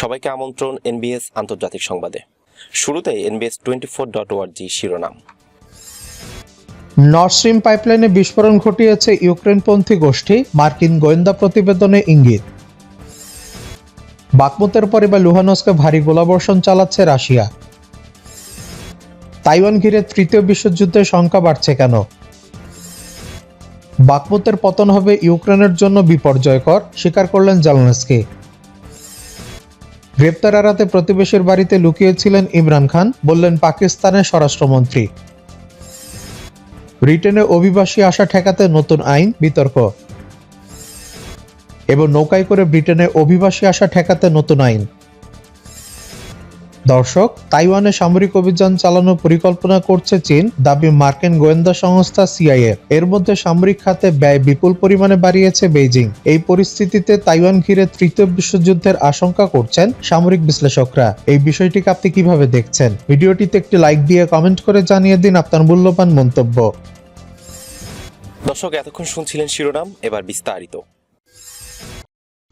সবাইকে আমন্ত্রণ এনবিএস আন্তর্জাতিক সংবাদে। শুরুতে এনবিএস টোয়েন্টি ফোর ডট ওয়ার্জি শিরোনাম। নর্থ স্ট্রিম পাইপলাইনে বিস্ফোরণ ঘটিয়েছে ইউক্রেনপন্থী গোষ্ঠী, মার্কিন গোয়েন্দা প্রতিবেদনে ইঙ্গিত। বাকমুতের পরে বা লুহানস্কে ভারী গোলাবর্ষণ চালাচ্ছে রাশিয়া। তাইওয়ান ঘিরে তৃতীয় বিশ্বযুদ্ধের সংখ্যা বাড়ছে কেন? বাকমুতের পতন হবে ইউক্রেনের জন্য বিপর্যয়কর, স্বীকার করলেন জালনেস্কি গ্রেপ্তার এড়াতে প্রতিবেশীর বাড়িতে লুকিয়েছিলেন ইমরান খান, বললেন পাকিস্তানের স্বরাষ্ট্রমন্ত্রী। ব্রিটেনে অভিবাসী আসা ঠেকাতে নতুন আইন, বিতর্ক। এবং নৌকায় করে ব্রিটেনে অভিবাসী আসা ঠেকাতে নতুন আইন। দর্শক তাইওয়ানে সামরিক অভিযান চালানোর পরিকল্পনা করছে চীন দাবি মার্কিন গোয়েন্দা সংস্থা সিআইএ। এর মধ্যে সামরিক খাতে ব্যয় বিপুল পরিমাণে বাড়িয়েছে বেইজিং। এই পরিস্থিতিতে তাইওয়ান ঘিরে তৃতীয় বিশ্বযুদ্ধের আশঙ্কা করছেন সামরিক বিশ্লেষকরা। এই বিষয়টিকে আপনি কীভাবে দেখছেন? ভিডিওটিতে একটি লাইক দিয়ে কমেন্ট করে জানিয়ে দিন আপনার মূল্যবান মন্তব্য। দর্শক এতক্ষণ শুনছিলেন শিরোনাম এবার বিস্তারিত।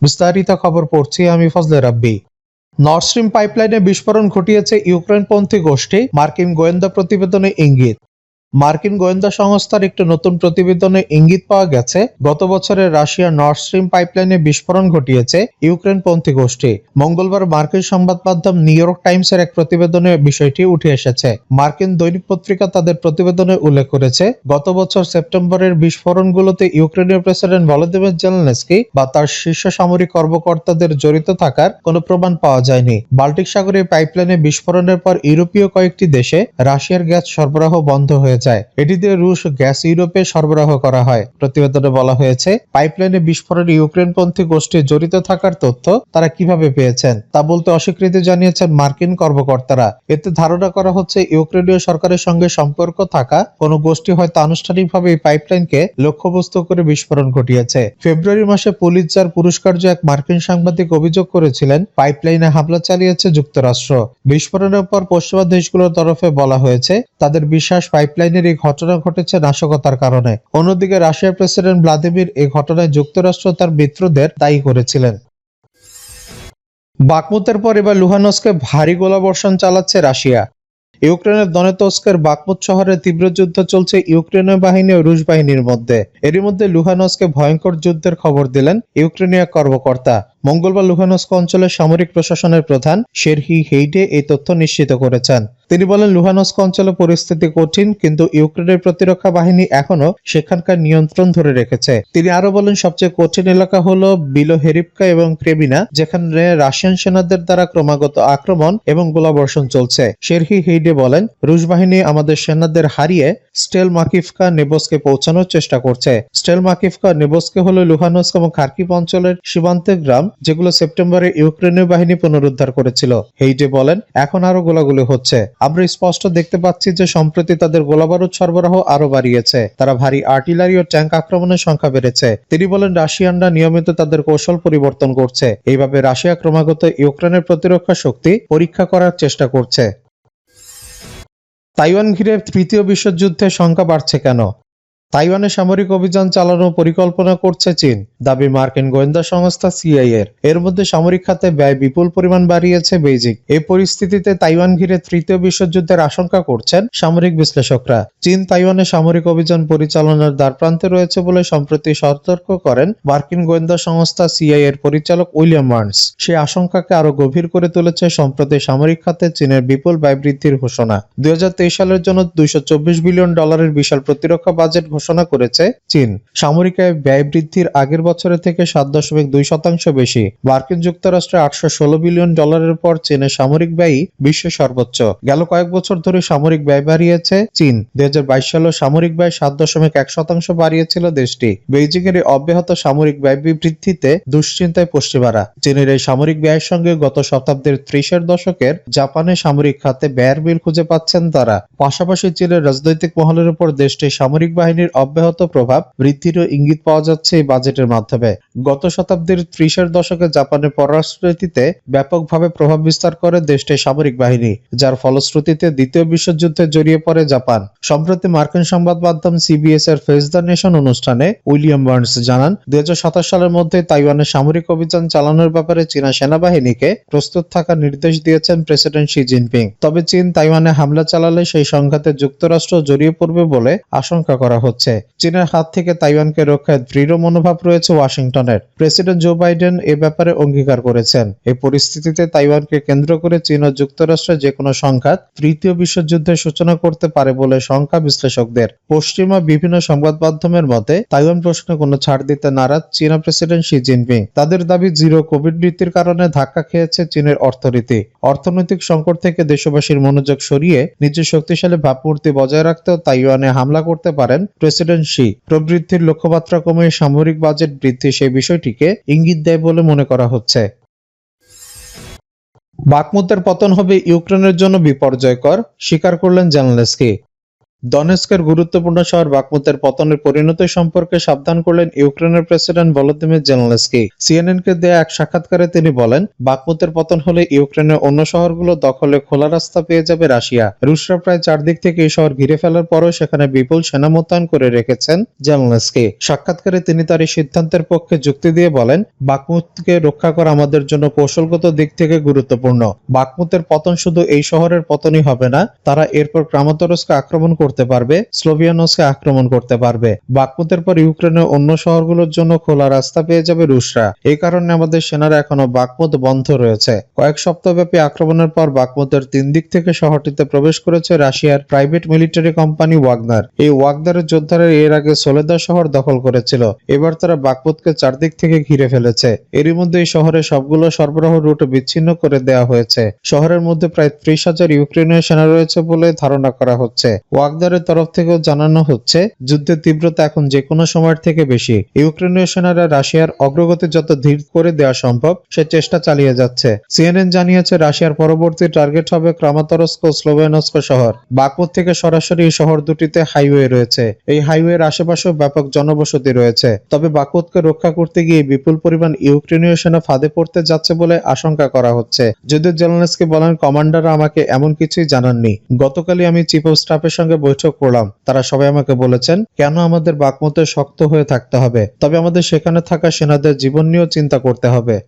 বিস্তারিত খবর পড়ছি আমি ফজলে রাব্বি। নর্থ স্ট্রিম পাইপলাইনে বিস্ফোরণ ঘটিয়েছে ইউক্রেনপন্থী গোষ্ঠী মার্কিন গোয়েন্দা প্রতিবেদনে ইঙ্গিত। মার্কিন গোয়েন্দা সংস্থার একটি নতুন প্রতিবেদনে ইঙ্গিত পাওয়া গেছে, গত বছরে রাশিয়া নর্থ স্ট্রিম পাইপলাইনে বিস্ফোরণ ঘটিয়েছে ইউক্রেনপন্থী গোষ্ঠী। মঙ্গলবার মার্কিন সংবাদ মাধ্যম নিউ ইয়র্ক টাইমসের এক প্রতিবেদনে বিষয়টি উঠে এসেছে। মার্কিন দৈনিক পত্রিকা তাদের প্রতিবেদনে উল্লেখ করেছে, গত বছর সেপ্টেম্বরের বিস্ফোরণগুলোতে ইউক্রেনীয় প্রেসিডেন্ট ভলোদিমির জেলেনস্কি বা তার শীর্ষ সামরিক কর্মকর্তাদের জড়িত থাকার কোনো প্রমাণ পাওয়া যায়নি। বাল্টিক সাগরে পাইপলাইনে বিস্ফোরণের পর ইউরোপীয় কয়েকটি দেশে রাশিয়ার গ্যাস সরবরাহ বন্ধ হয়ে যায় এটি দিয়ে রুশ গ্যাস ইউরোপে সরবরাহ করা হয়। প্রতিবেদনে বলা হয়েছে, পাইপলাইনে বিস্ফোরণে ইউক্রেনপন্থী গোষ্ঠী জড়িত থাকার তথ্য তারা কীভাবে পেয়েছেন, তা বলতে অস্বীকৃতি জানিয়েছেন মার্কিন কর্মকর্তারা। এতে ধারণা করা হচ্ছে, ইউক্রেনীয় সরকারের সঙ্গে সম্পর্ক থাকা কোনো গোষ্ঠী হয়তো আনুষ্ঠানিকভাবে এই পাইপলাইনকে লক্ষ্যবস্তু করে বিস্ফোরণ ঘটিয়েছে। ফেব্রুয়ারি মাসে পুলিৎজার পুরস্কারজ এক মার্কিন সাংবাদিক অভিযোগ করেছিলেন, পাইপলাইনে হামলা চালিয়েছে যুক্তরাষ্ট্র। বিস্ফোরণের পর পশ্চিমা দেশগুলোর তরফে বলা হয়েছে, তাদের বিশ্বাস পাইপলাইনের এই ঘটনা ঘটেছে নাশকতার কারণে। অন্যদিকে রাশিয়ার প্রেসিডেন্ট ভ্লাদিমির এই ঘটনায় যুক্তরাষ্ট্র তার মিত্রদের দায়ী করেছিলেন। বাকমুতের পর এবার লুহানস্কে ভারী গোলাবর্ষণ চালাচ্ছে রাশিয়া। ইউক্রেনের দনেতস্কের বাকমুত শহরে তীব্র যুদ্ধ চলছে ইউক্রেনীয় বাহিনী ও রুশ বাহিনীর মধ্যে। এরই মধ্যে লুহানস্কে ভয়ঙ্কর যুদ্ধের খবর দিলেন ইউক্রেনীয় কর্মকর্তা। মঙ্গলবার লুহানস্ক অঞ্চলের সামরিক প্রশাসনের প্রধান শেরহি হেইডে এই তথ্য নিশ্চিত করেছেন। তিনি বলেন, লুহানস্ক অঞ্চলে পরিস্থিতি কঠিন, কিন্তু ইউক্রেনের প্রতিরক্ষা বাহিনী এখনও সেখানকার নিয়ন্ত্রণ ধরে রেখেছে। তিনি আরও বলেন, সবচেয়ে কঠিন এলাকা হল বিলো হেরিপকা এবং ক্রেমিনা যেখানে রাশিয়ান সেনাদের দ্বারা ক্রমাগত আক্রমণ এবং গোলাবর্ষণ চলছে। শেরহি হেইডে বলেন, রুশ বাহিনী আমাদের সেনাদের হারিয়ে স্টেল মাকিফকা নেবসকে পৌঁছানোর চেষ্টা করছে। স্টেল মাকিফকা নেবসকে হলো লুহানস্ক এবং খার্কিভ অঞ্চলের সীমান্তের গ্রাম যেগুলো সেপ্টেম্বরে ইউক্রেনীয় বাহিনী পুনরুদ্ধার করেছিল। হেইডে বলেন, এখন আরও গোলাগুলি হচ্ছে। আমরা স্পষ্ট দেখতে পাচ্ছি যে সম্প্রতি তাদের গোলাবারুদ সরবরাহ আরও বাড়িয়েছে। তারা ভারী আর্টিলারি ও ট্যাঙ্ক আক্রমণের সংখ্যা বেড়েছে। তিনি বলেন, রাশিয়ানরা নিয়মিত তাদের কৌশল পরিবর্তন করছে। এইভাবে রাশিয়া ক্রমাগত ইউক্রেনের প্রতিরক্ষা শক্তি পরীক্ষা করার চেষ্টা করছে। তাইওয়ান ঘিরে তৃতীয় বিশ্বযুদ্ধের সংখ্যা বাড়ছে কেন? তাইওয়ানে সামরিক অভিযান চালানোর পরিকল্পনা করছে চীন, দাবি মার্কিন গোয়েন্দা সংস্থা সিআইএর এর। মধ্যে সামরিক খাতে ব্যয় বিপুল পরিমাণ বাড়িয়েছে বেইজিং। এই পরিস্থিতিতে তাইওয়ান ঘিরে তৃতীয় বিশ্বযুদ্ধের আশঙ্কা করছেন সামরিক বিশ্লেষকরা। চীন তাইওয়ানে সামরিক অভিযান পরিচালনার দ্বারপ্রান্তে রয়েছে বলে সম্প্রতি সতর্ক করেন মার্কিন গোয়েন্দা সংস্থা সিআই এর পরিচালক উইলিয়াম বার্নস সে আশঙ্কাকে আরও গভীর করে তুলেছে সম্প্রতি সামরিক খাতে চীনের বিপুল ব্যয় বৃদ্ধির ঘোষণা। দুই হাজার তেইশ সালের জন্য দুইশো চব্বিশ বিলিয়ন ডলারের বিশাল প্রতিরক্ষা বাজেট ঘোষণা করেছে চীন। সামরিক আয় ব্যয় বৃদ্ধির আগের বছরের থেকে সাত দশমিক দুই শতাংশ বেশি। মার্কিন যুক্তরাষ্ট্রে আটশো ষোলো বিলিয়ন ডলারের পর চীনের সামরিক ব্যয় বিশ্ব সর্বোচ্চ। গেল কয়েক বছর ধরে সামরিক ব্যয় বাড়িয়েছে চীন। দুই সালে সামরিক ব্যয় সাত দশমিক এক শতাংশ বাড়িয়েছিল দেশটি। বেইজিং এর অব্যাহত সামরিক ব্যয় বৃদ্ধিতে দুশ্চিন্তায় পশ্চিমারা চীনের এই সামরিক ব্যয়ের সঙ্গে গত শতাব্দীর ত্রিশের দশকের জাপানের সামরিক খাতে ব্যয়ের বিল খুঁজে পাচ্ছেন তারা। পাশাপাশি চীনের রাজনৈতিক মহলের উপর দেশটির সামরিক বাহিনীর অব্যাহত প্রভাব বৃদ্ধিরও ইঙ্গিত পাওয়া যাচ্ছে এই বাজেটের মাধ্যমে। গত শতাব্দীর ত্রিশের দশকে জাপানের পররাষ্ট্রনীতিতে ব্যাপকভাবে প্রভাব বিস্তার করে দেশটির সামরিক বাহিনী, যার ফলশ্রুতিতে দ্বিতীয় বিশ্বযুদ্ধে জড়িয়ে পড়ে জাপান। সম্প্রতি মার্কিন সংবাদ মাধ্যম সিবিএস এর ফেস দ্য নেশন অনুষ্ঠানে উইলিয়াম বার্নস জানান, দুই হাজার সাতাশ সালের মধ্যে তাইওয়ানে সামরিক অভিযান চালানোর ব্যাপারে চীনা সেনাবাহিনীকে প্রস্তুত থাকার নির্দেশ দিয়েছেন প্রেসিডেন্ট শি জিনপিং। তবে চীন তাইওয়ানে হামলা চালালে সেই সংঘাতে যুক্তরাষ্ট্র জড়িয়ে পড়বে বলে আশঙ্কা করা হচ্ছে। চীনের হাত থেকে তাইওয়ানকে রক্ষায় দৃঢ় মনোভাব রয়েছে ওয়াশিংটনের। প্রেসিডেন্ট জো বাইডেন এ ব্যাপারে অঙ্গীকার করেছেন। এই পরিস্থিতিতে তাইওয়ানকে কেন্দ্র করে চীন ও যুক্তরাষ্ট্রের যে কোনো সংঘাত তৃতীয় বিশ্বযুদ্ধের সূচনা করতে পারে বলে শঙ্কা বিশ্লেষকদের। পশ্চিমা বিভিন্ন সংবাদ মাধ্যমের মতে, তাইওয়ান প্রশ্নে কোনো ছাড় দিতে নারাজ চীনা প্রেসিডেন্ট শি জিনপিং। তাদের দাবি, জিরো কোভিড নীতির কারণে ধাক্কা খেয়েছে চীনের অর্থনীতি। অর্থনৈতিক সংকট থেকে দেশবাসীর মনোযোগ সরিয়ে নিজের শক্তিশালী ভাবমূর্তি বজায় রাখতেও তাইওয়ানে হামলা করতে পারেন প্রেসিডেন্ট শি প্রবৃদ্ধির লক্ষ্যমাত্রা কমে সামরিক বাজেট বৃদ্ধি সেই বিষয়টিকে ইঙ্গিত দেয় বলে মনে করা হচ্ছে। বাকমুদের পতন হবে ইউক্রেনের জন্য বিপর্যয়কর, স্বীকার করলেন জেলনেস্কি। দনেস্কের গুরুত্বপূর্ণ শহর বাকমুতের পতনের পরিণতি সম্পর্কে সাবধান করলেন ইউক্রেনের প্রেসিডেন্ট ভলোদিমির জেলনেস্কি। সিএনএন কে দেয়া এক সাক্ষাৎকারে তিনি বলেন, বাকমুতের পতন হলে ইউক্রেনের অন্য শহরগুলো দখলে খোলা রাস্তা পেয়ে যাবে রাশিয়া। রুশরা প্রায় চারদিক থেকে এই শহর ঘিরে ফেলার পরও সেখানে বিপুল সেনা মোতায়েন করে রেখেছেন জেলনেস্কি। সাক্ষাৎকারে তিনি তার এই সিদ্ধান্তের পক্ষে যুক্তি দিয়ে বলেন, বাকমুতকে রক্ষা করা আমাদের জন্য কৌশলগত দিক থেকে গুরুত্বপূর্ণ। বাকমুতের পতন শুধু এই শহরের পতনই হবে না, তারা এরপর ক্রামাতরসকে আক্রমণ করতে পারবে, স্লোভিয়ানসকে আক্রমণ করতে পারবে। বাকমুতের পর ইউক্রেনের অন্য শহরগুলোর জন্য খোলা রাস্তা পেয়ে যাবে রুশরা। এই কারণে আমাদের সেনারা এখনও বাকমুত বন্ধ রয়েছে। কয়েক সপ্তাহব্যাপী আক্রমণের পর বাকমুতের তিন দিক থেকে শহরটিতে প্রবেশ করেছে রাশিয়ার প্রাইভেট মিলিটারি কোম্পানি ওয়াগনার। এই ওয়াগনারের যোদ্ধারা এর আগে সোলেদা শহর দখল করেছিল। এবার তারা বাকমুতকে চারদিক থেকে ঘিরে ফেলেছে। এরই মধ্যে এই শহরে সবগুলো সরবরাহ রুট বিচ্ছিন্ন করে দেওয়া হয়েছে। শহরের মধ্যে প্রায় ত্রিশ হাজার ইউক্রেনীয় সেনা রয়েছে বলে ধারণা করা হচ্ছে। ওয়াগদারের তরফ থেকেও জানানো হচ্ছে, যুদ্ধের তীব্রতা এখন যে কোনো সময়ের থেকে বেশি। ইউক্রেনীয় সেনারা রাশিয়ার অগ্রগতি যত ধীর করে দেওয়া সম্ভব, সে চেষ্টা চালিয়ে যাচ্ছে। সিএনএন জানিয়েছে, রাশিয়ার পরবর্তী টার্গেট হবে ক্রামাতরস্ক স্লোভেনস্ক শহর। বাকমুত থেকে সরাসরি এই শহর দুটিতে হাইওয়ে রয়েছে। এই হাইওয়ের আশেপাশেও ব্যাপক জনবসতি রয়েছে। তবে বাকুতকে রক্ষা করতে গিয়ে বিপুল পরিমাণ ইউক্রেনীয় সেনা ফাঁদে পড়তে যাচ্ছে বলে আশঙ্কা করা হচ্ছে। যদিও জেলনেসকি বলেন, কমান্ডাররা আমাকে এমন কিছুই জানাননি। গতকালই আমি চিফ অফ স্টাফের সঙ্গে বৈঠক করলাম। তারা সবাই আমাকে বলেছেন, কেন আমাদের বাকমতে শক্ত হয়ে থাকতে হবে? তবে আমাদের সেখানে থাকা সেনাদের জীবন নিয়েও চিন্তা করতে হবে।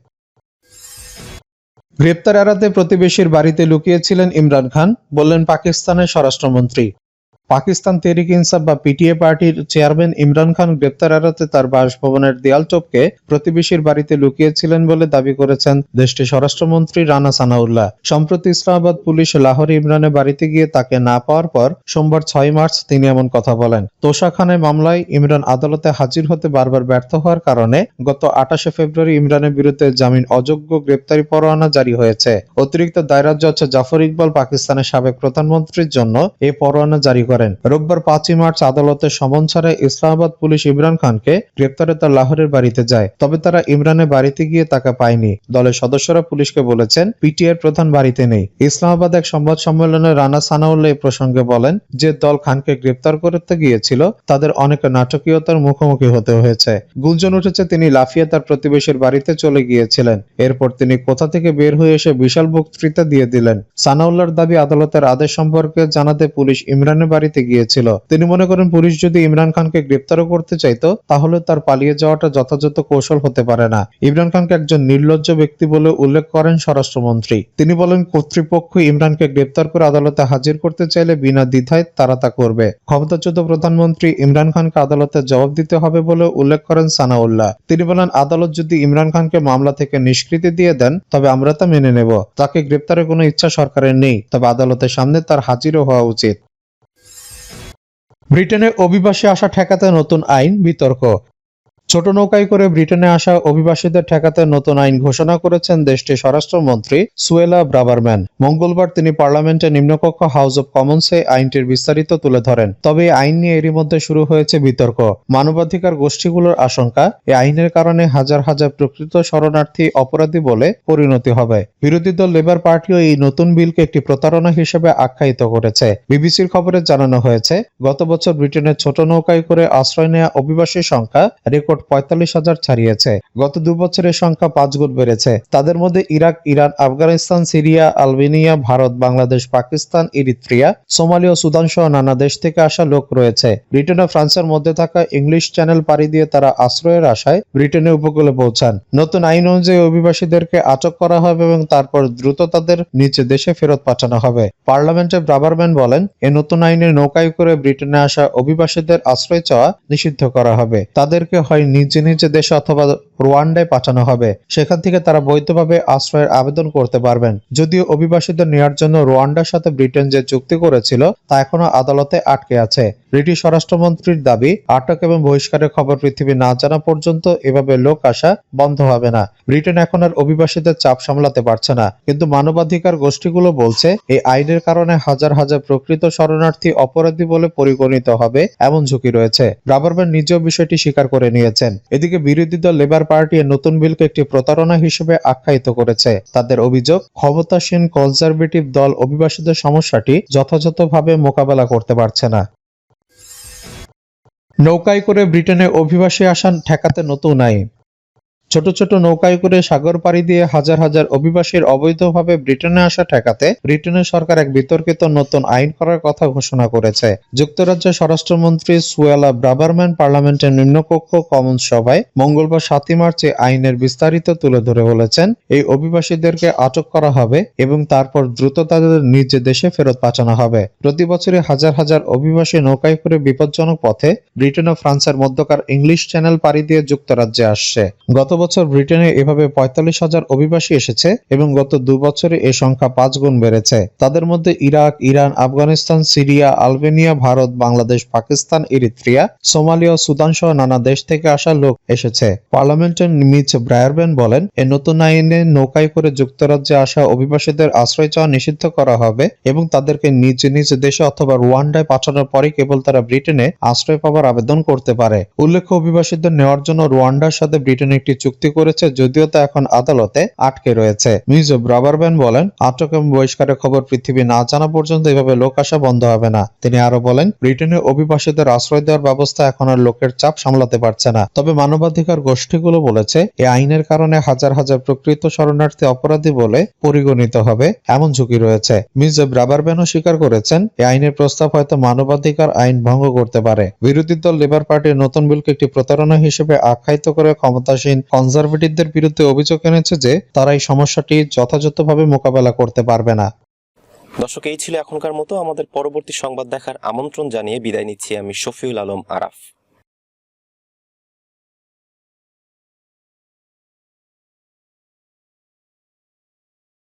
গ্রেপ্তার এড়াতে প্রতিবেশীর বাড়িতে লুকিয়েছিলেন ইমরান খান, বললেন পাকিস্তানের স্বরাষ্ট্রমন্ত্রী। পাকিস্তান তেরিক ইনসাফ বা পিটিএ পার্টির চেয়ারম্যান ইমরান খান গ্রেপ্তার এড়াতে তার বাসভবনের দেয়াল টপকে প্রতিবেশীর বাড়িতে লুকিয়েছিলেন বলে দাবি করেছেন দেশটির স্বরাষ্ট্রমন্ত্রী রানা সানাউল্লাহ। সম্প্রতি ইসলামাবাদ পুলিশ লাহোরে ইমরানের বাড়িতে গিয়ে তাকে না পাওয়ার পর সোমবার ছয় মার্চ তিনি এমন কথা বলেন। তোষা খানের মামলায় ইমরান আদালতে হাজির হতে বারবার ব্যর্থ হওয়ার কারণে গত আঠাশে ফেব্রুয়ারি ইমরানের বিরুদ্ধে জামিন অযোগ্য গ্রেপ্তারি পরোয়ানা জারি হয়েছে। অতিরিক্ত দায়রা জজ জাফর ইকবাল পাকিস্তানের সাবেক প্রধানমন্ত্রীর জন্য এই পরোয়ানা জারি করেন। রোববার পাঁচই মার্চ আদালতের সমন ছাড়াই ইসলামাবাদ পুলিশ ইমরান খানকে গ্রেপ্তারে তার লাহোরের বাড়িতে যায়। তবে তারা ইমরানের বাড়িতে গিয়ে তাকে পায়নি। দলের সদস্যরা পুলিশকে বলেছেন পিটিআর প্রধান বাড়িতে নেই। ইসলামাবাদ এক সংবাদ সম্মেলনে রানা সানাউল্লাহ এই প্রসঙ্গে বলেন যে, দল খানকে গ্রেপ্তার করতে গিয়েছিল, তাদের অনেক নাটকীয়তার মুখোমুখি হতে হয়েছে। গুঞ্জন উঠেছে, তিনি লাফিয়ে তার প্রতিবেশীর বাড়িতে চলে গিয়েছিলেন। এরপর তিনি কোথা থেকে বের হয়ে এসে বিশাল বক্তৃতা দিয়ে দিলেন। সানাউল্লাহর দাবি আদালতের আদেশ সম্পর্কে জানাতে পুলিশ ইমরানের বাড়িতে গিয়েছিল। তিনি মনে করেন, পুলিশ যদি ইমরান খানকে গ্রেপ্তারও করতে চাইতো, তাহলে তার পালিয়ে যাওয়াটা যথাযথ কৌশল হতে পারে না। ইমরান খানকে একজন নির্লজ্জ ব্যক্তি বলে উল্লেখ করেন স্বরাষ্ট্রমন্ত্রী। তিনি বলেন, কর্তৃপক্ষ ইমরানকে গ্রেপ্তার করে আদালতে হাজির করতে চাইলে বিনা দ্বিধায় তারা তা করবে। ক্ষমতাচ্যুত প্রধানমন্ত্রী ইমরান খানকে আদালতে জবাব দিতে হবে বলে উল্লেখ করেন সানাউল্লাহ। তিনি বলেন, আদালত যদি ইমরান খানকে মামলা থেকে নিষ্কৃতি দিয়ে দেন, তবে আমরা তা মেনে নেব। তাকে গ্রেপ্তারের কোনো ইচ্ছা সরকারের নেই, তবে আদালতের সামনে তার হাজিরও হওয়া উচিত। ব্রিটেনে অভিবাসী আসা ঠেকাতে নতুন আইন বিতর্ক। ছোট নৌকায় করে ব্রিটেনে আসা অভিবাসীদের ঠেকাতে নতুন আইন ঘোষণা করেছেন দেশটির স্বরাষ্ট্রমন্ত্রী সুয়েলা ব্রাবারম্যান। মঙ্গলবার তিনি পার্লামেন্টের নিম্নকক্ষ হাউস অব কমন্সে আইনটির বিস্তারিত তুলে ধরেন। তবে এই আইন নিয়ে এরই মধ্যে শুরু হয়েছে বিতর্ক। মানবাধিকার গোষ্ঠীগুলোর আশঙ্কা এই আইনের কারণে হাজার হাজার প্রকৃত শরণার্থী অপরাধী বলে পরিণতি হবে। বিরোধী দল লেবার পার্টিও এই নতুন বিলকে একটি প্রতারণা হিসেবে আখ্যায়িত করেছে। বিবিসির খবরে জানানো হয়েছে, গত বছর ব্রিটেনের ছোট নৌকায় করে আশ্রয় নেওয়া অভিবাসীর সংখ্যা রেকর্ড পঁয়তাল্লিশ হাজার ছাড়িয়েছে। গত দু বছরের সংখ্যা পাঁচ গুণ বেড়েছে। তাদের মধ্যে Iraq, Iran, Afghanistan, Syria, Albania, Bharat, Bangladesh, Pakistan, Eritrea, Somali ও সুদান সহ নানা দেশ থেকে আসা লোক রয়েছে। ব্রিটেন ও ফ্রান্সের মধ্যে থাকা ইংলিশ চ্যানেল পাড়ি দিয়ে তারা আশ্রয়ের আশায় ব্রিটেনের উপকূলে পৌঁছান। নতুন আইন অনুযায়ী অভিবাসীদেরকে আটক করা হবে এবং তারপর দ্রুত তাদের নিচে দেশে ফেরত পাঠানো হবে। পার্লামেন্টে ব্রাবারম্যান বলেন, এ নতুন আইনে নৌকায় করে ব্রিটেনে আসা অভিবাসীদের আশ্রয় চাওয়া নিষিদ্ধ করা হবে। তাদেরকে হয় নিজ নিজ দেশে অথবা রোয়ান্ডায় পাঠানো হবে। সেখান থেকে তারা বৈধভাবে আশ্রয়ের আবেদন করতে পারবেন। যদিও অভিবাসীদের নেওয়ার জন্য রোয়ান্ডার সাথে ব্রিটেন যে চুক্তি করেছিল, তা এখনও আদালতে আটকে আছে। ব্রিটিশ স্বরাষ্ট্রমন্ত্রীর দাবি, আটক এবং বহিষ্কারের খবর পৃথিবী না জানা পর্যন্ত এভাবে লোক আসা বন্ধ হবে না। ব্রিটেন এখন আর অভিবাসীদের চাপ সামলাতে পারছে না। কিন্তু মানবাধিকার গোষ্ঠীগুলো বলছে, এই আইনের কারণে হাজার হাজার প্রকৃত শরণার্থী অপরাধী বলে পরিগণিত হবে, এমন ঝুঁকি রয়েছে। রাবারম্যান নিজেও বিষয়টি স্বীকার করে নিয়েছেন এদিকে বিরোধী দল লেবার পার্টি নতুন বিলকে একটি প্রতারণা হিসেবে আখ্যায়িত করেছে। তাদের অভিযোগ, ক্ষমতাসীন কনজারভেটিভ দল অভিবাসীদের সমস্যাটি যথাযথভাবে মোকাবেলা করতে পারছে না। নৌকায় করে ব্রিটেনে অভিবাসী আসান ঠেকাতে নতুন আইন। ছোট ছোট নৌকায় করে সাগর পাড়ি দিয়ে হাজার হাজার অভিবাসীর অবৈধভাবে ব্রিটেনে আসা ঠেকাতে ব্রিটেনের সরকার এক বিতর্কিত নতুন আইন করার কথা ঘোষণা করেছে। যুক্তরাজ্যের স্বরাষ্ট্রমন্ত্রী সুয়েলা ব্রাবারম্যান পার্লামেন্টের নিম্নকক্ষ কমন্স সভায় মঙ্গলবার সাতই মার্চে আইনের বিস্তারিত তুলে ধরে বলেছেন, এই অভিবাসীদেরকে আটক করা হবে এবং তারপর দ্রুত তাদের নিজ দেশে ফেরত পাঠানো হবে। প্রতি বছরে হাজার হাজার অভিবাসী নৌকায় করে বিপজ্জনক পথে ব্রিটেন ও ফ্রান্সের মধ্যকার ইংলিশ চ্যানেল পাড়ি দিয়ে যুক্তরাজ্যে আসছে। গত বছর ব্রিটেনে এভাবে পঁয়তাল্লিশ হাজার অভিবাসী এসেছে এবং গত দু বছরে এ সংখ্যা পাঁচ গুণ বেড়েছে। তাদের মধ্যে Iraq, Iran, Afghanistan, Syria, Albania, Bharat, Bangladesh, Pakistan, Eritrea, Somalia Sudan সহ নানা দেশ থেকে আসা লোক এসেছে। পার্লামেন্টের মিচ ব্রায়ারবেন বলেন, এ নতুন আইনে নৌকায় করে যুক্তরাজ্যে আসা অভিবাসীদের আশ্রয় চাওয়া নিষিদ্ধ করা হবে এবং তাদেরকে নিজ নিজ দেশে অথবা রুয়ান্ডায় পাঠানোর পরে কেবল তারা ব্রিটেনে আশ্রয় পাওয়ার আবেদন করতে পারে। উল্লেখ্য, অভিবাসীদের নেওয়ার জন্য রুয়ান্ডার সাথে ব্রিটেন একটি চুক্তি করেছে যদিও তা এখন আদালতে আটকে রয়েছে। মিউজ ব্রাবারব্যান বলেন আটক এবং বহিষ্কারের খবর পৃথিবী না জানা পর্যন্ত এভাবে লোক আসা বন্ধ হবে না। তিনি আরও বলেন ব্রিটেনে অভিবাসীদের আশ্রয় দেওয়ার ব্যবস্থা এখন আর লোকের চাপ সামলাতে পারছে না। তবে মানবাধিকার গোষ্ঠীগুলো বলেছে এই আইনের কারণে হাজার হাজার প্রকৃত শরণার্থী অপরাধী বলে পরিগণিত হবে, এমন ঝুঁকি রয়েছে। মিউজ ব্রাবারব্যানও স্বীকার করেছেন এই আইনের প্রস্তাব হয়তো মানবাধিকার আইন ভঙ্গ করতে পারে। বিরোধী দল লেবার পার্টির নতুন বিলকে একটি প্রতারণা হিসেবে আখ্যায়িত করে ক্ষমতাসীন কনজারভেটিভদের বিরুদ্ধে অভিযোগ এনেছে যে, তারা এই সমস্যাটি যথাযথভাবে মোকাবেলা করতে পারবে না। দর্শক, এই ছিল এখনকার মতো। আমাদের পরবর্তী সংবাদ দেখার আমন্ত্রণ জানিয়ে বিদায় নিচ্ছি আমি শফিউল আলম আরাফ।